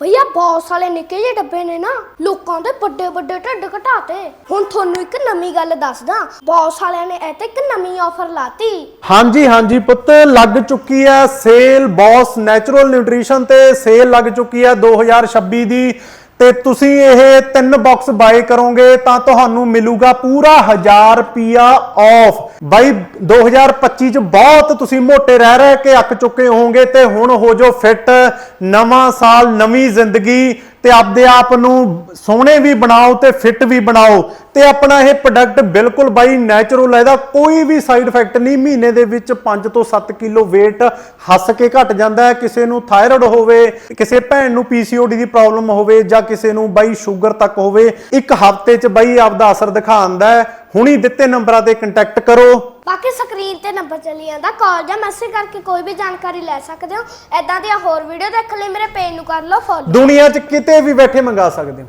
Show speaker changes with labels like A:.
A: ਭਈਆ ਬੌਸ ਵਾਲੇ ਨਿੱਕੇ ਜਿਹੇ ਡੱਬੇ ਨੇ ਨਾ, ਲੋਕਾਂ ਦੇ ਵੱਡੇ ਵੱਡੇ ਢਿੱਡ ਘਟਾਤੇ। ਹੁਣ ਤੁਹਾਨੂੰ ਇੱਕ ਨਵੀਂ ਗੱਲ ਦੱਸਦਾ ਬੌਸ ਵਾਲਿਆਂ ਨੇ ਇਹ ਤੇ ਇੱਕ ਨਵੀਂ ਆਫਰ ਲਾਤੀ।
B: ਹਾਂਜੀ ਹਾਂਜੀ ਪੁੱਤ, ਲੱਗ ਚੁੱਕੀ ਹੈ ਸੇਲ ਬੌਸ ਨੈਚੁਰਲ ਨਿਊਟ੍ਰੀਸ਼ਨ ਤੇ ਸੇਲ ਲੱਗ ਚੁੱਕੀ ਹੈ 2026 ਦੀ। ਤੇ ਤੁਸੀਂ ਇਹ ਤਿੰਨ ਬਾਕਸ ਬਾਏ ਕਰੋਗੇ ਤਾਂ ਤੁਹਾਨੂੰ ਮਿਲੂਗਾ ਪੂਰਾ 1000 ਰੁਪਿਆ ਆਫ ਬਾਈ 2025 ਚ ਬਹੁਤ ਤੁਸੀਂ ਮੋਟੇ ਰਹਿ ਰਹਿ ਕੇ ਅੱਕ ਚੁੱਕੇ ਹੋਵੋਗੇ ਤੇ ਹੁਣ ਹੋ ਜੋ ਫਿੱਟ ਨਵਾਂ ਸਾਲ, ਨਵੀਂ ਜ਼ਿੰਦਗੀ ਤੇ ਆਪਦੇ ਆਪ ਨੂੰ ਸੋਹਣੇ ਵੀ ਬਣਾਓ ਤੇ ਫਿੱਟ ਵੀ ਬਣਾਓ ਤੇ ਆਪਣਾ ਇਹ ਪ੍ਰੋਡਕਟ ਬਿਲਕੁਲ ਬਾਈ ਨੈਚੁਰਲ ਹੈ ਇਹਦਾ ਕੋਈ ਵੀ ਸਾਈਡ ਇਫੈਕਟ ਨਹੀਂ। ਮਹੀਨੇ ਦੇ ਵਿੱਚ 5 ਤੋਂ 7 ਕਿਲੋ weight ਹੱਸ ਕੇ ਘਟ ਜਾਂਦਾ ਹੈ। ਕਿਸੇ ਨੂੰ ਥਾਇਰਾਇਡ ਹੋਵੇ, ਕਿਸੇ ਭੈਣ ਨੂੰ ਪੀਸੀਓਡੀ ਦੀ ਪ੍ਰੋਬਲਮ ਹੋਵੇ ਜਾਂ ਕਿਸੇ ਨੂੰ ਬਾਈ ਸ਼ੂਗਰ ਤੱਕ ਹੋਵੇ, ਇੱਕ ਹਫ਼ਤੇ 'ਚ ਬਾਈ ਆਪਦਾ ਅਸਰ ਦਿਖਾਉਂਦਾ ਹੈ। ਹੁਣੀ ਦਿੱਤੇ ਨੰਬਰਾਂ ਤੇ ਕੰਟੈਕਟ ਕਰੋ।
A: ਬਾਕੀ ਸਕਰੀਨ ਤੇ ਨੰਬਰ ਚੱਲੀ ਜਾਂਦਾ ਕਾਲ ਜਾਂ ਮੈਸੇਜ ਕਰਕੇ ਕੋਈ ਵੀ ਜਾਣਕਾਰੀ ਲੈ ਸਕਦੇ ਹੋ। ਐਦਾਂ ਦੀਆਂ ਹੋਰ ਵੀਡੀਓ ਦੇਖਣ ਲਈ ਮੇਰੇ ਪੇਜ ਨੂੰ ਕਰ ਲਓ ਫੋਲੋ
B: ਦੁਨੀਆ 'ਚ ਕਿਤੇ ਵੀ ਬੈਠੇ ਮੰਗਾ ਸਕਦੇ ਹੋ।